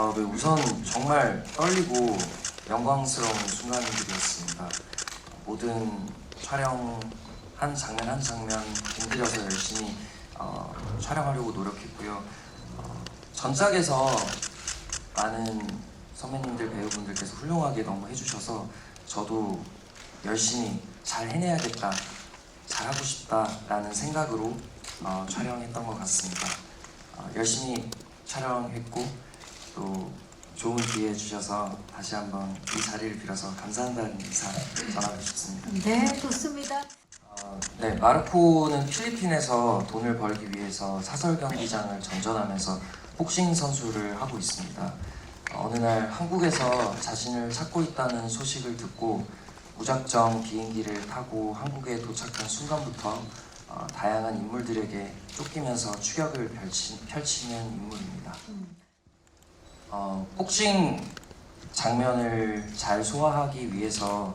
아, 네, 우선 정말 떨리고 영광스러운 순간들이었습니다. 모든 촬영 한 장면 한 장면 힘들여서 열심히 어, 촬영하려고 노력했고요. 어, 전작에서 많은 선배님들 배우분들께서 훌륭하게 너무 해주셔서 저도 열심히 잘 해내야겠다, 잘하고 싶다라는 생각으로 어, 촬영했던 것 같습니다. 어, 열심히 촬영했고 또 좋은 기회 주셔서 다시 한번 이 자리를 빌어서 감사한다는 인사 전하고 싶습니다. 네, 좋습니다. 어, 네, 마르코는 필리핀에서 돈을 벌기 위해서 사설 경기장을 전전하면서 복싱 선수를 하고 있습니다. 어느 날 한국에서 자신을 찾고 있다는 소식을 듣고 무작정 비행기를 타고 한국에 도착한 순간부터 어, 다양한 인물들에게 쫓기면서 추격을 펼치, 펼치는 인물입니다. 어, 복싱 장면을 잘 소화하기 위해서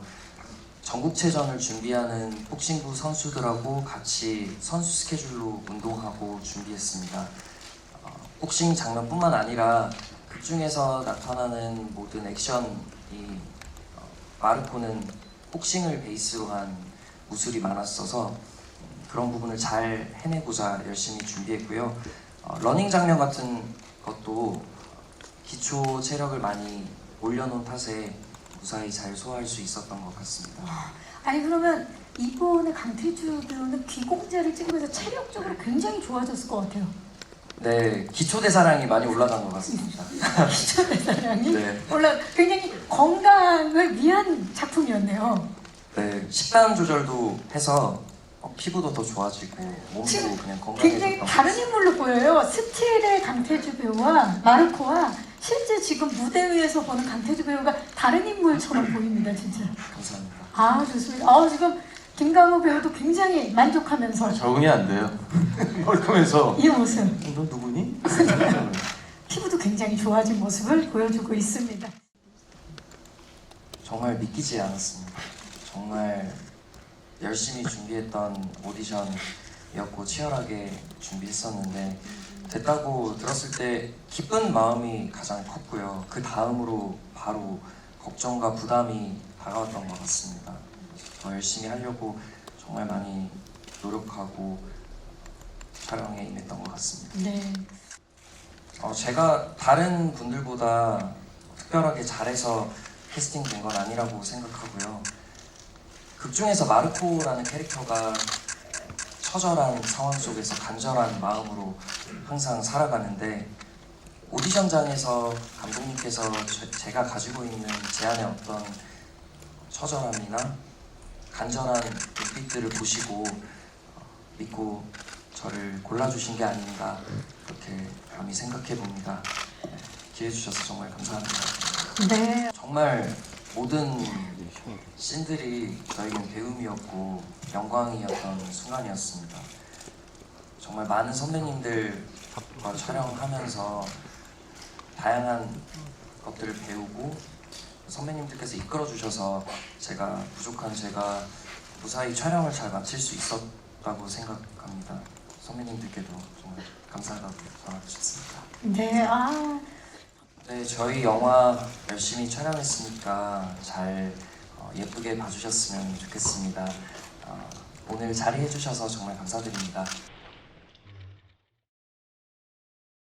전국체전을 준비하는 복싱부 선수들하고 같이 선수 스케줄로 운동하고 준비했습니다. 어, 복싱 장면뿐만 아니라 극 중에서 나타나는 모든 액션이 어, 마르코는 복싱을 베이스로 한 무술이 많았어서 음, 그런 부분을 잘 해내고자 열심히 준비했고요. 어, 러닝 장면 같은 것도 기초 체력을 많이 올려놓은 탓에 무사히 잘 소화할 수 있었던 것 같습니다. 아니 그러면 이번에 강태주 배우는 귀공자를 찍으면서 체력적으로 굉장히 좋아졌을 것 같아요. 네, 기초 대사량이 많이 올라간 것 같습니다. 사랑이 네, 올라 굉장히 건강을 위한 작품이었네요. 네, 식단 조절도 해서 어, 피부도 더 좋아지고 몸도 지금 그냥 굉장히 건강해졌던 다른 인물로 보여요. 스틸의 강태주 배우와 마르코와 실제 지금 무대 위에서 보는 강태주 배우가 다른 인물처럼 보입니다, 진짜. 감사합니다. 아 좋습니다. 아 지금 김강호 배우도 굉장히 만족하면서 적응이 안 돼요. 얼큰해서 이 모습, 너 누구니? 피부도 굉장히 좋아진 모습을 보여주고 있습니다. 정말 믿기지 않았습니다. 정말 열심히 준비했던 오디션이었고 치열하게 준비했었는데 됐다고 들었을 때 기쁜 마음이 가장 컸고요. 그 다음으로 바로 걱정과 부담이 다가왔던 것 같습니다. 더 열심히 하려고 정말 많이 노력하고 촬영에 임했던 것 같습니다. 네. 어, 제가 다른 분들보다 특별하게 잘해서 캐스팅 된 건 아니라고 생각하고요. 극 중에서 마르코라는 캐릭터가 처절한 상황 속에서 간절한 마음으로 항상 살아가는데 오디션장에서 감독님께서 제- 제가 가지고 있는 제 안에 어떤 처절함이나 간절한 눈빛들을 보시고 어, 믿고 저를 골라주신 게 아닌가 그렇게 감히 생각해 봅니다. 네, 기회 주셔서 정말 감사합니다. 네. 정말 모든 씬들이 저에겐 배움이었고 영광이었던 순간이었습니다. 정말 많은 선배님들과 촬영하면서 다양한 것들을 배우고 선배님들께서 이끌어 주셔서 제가 부족한 제가 무사히 촬영을 잘 마칠 수 있었다고 생각합니다. 선배님들께도 정말 감사하다고 전하고 싶습니다. 네. 아 네, 저희 영화 열심히 촬영했으니까 잘 어, 예쁘게 봐주셨으면 좋겠습니다. 어, 오늘 자리해 주셔서 정말 감사드립니다.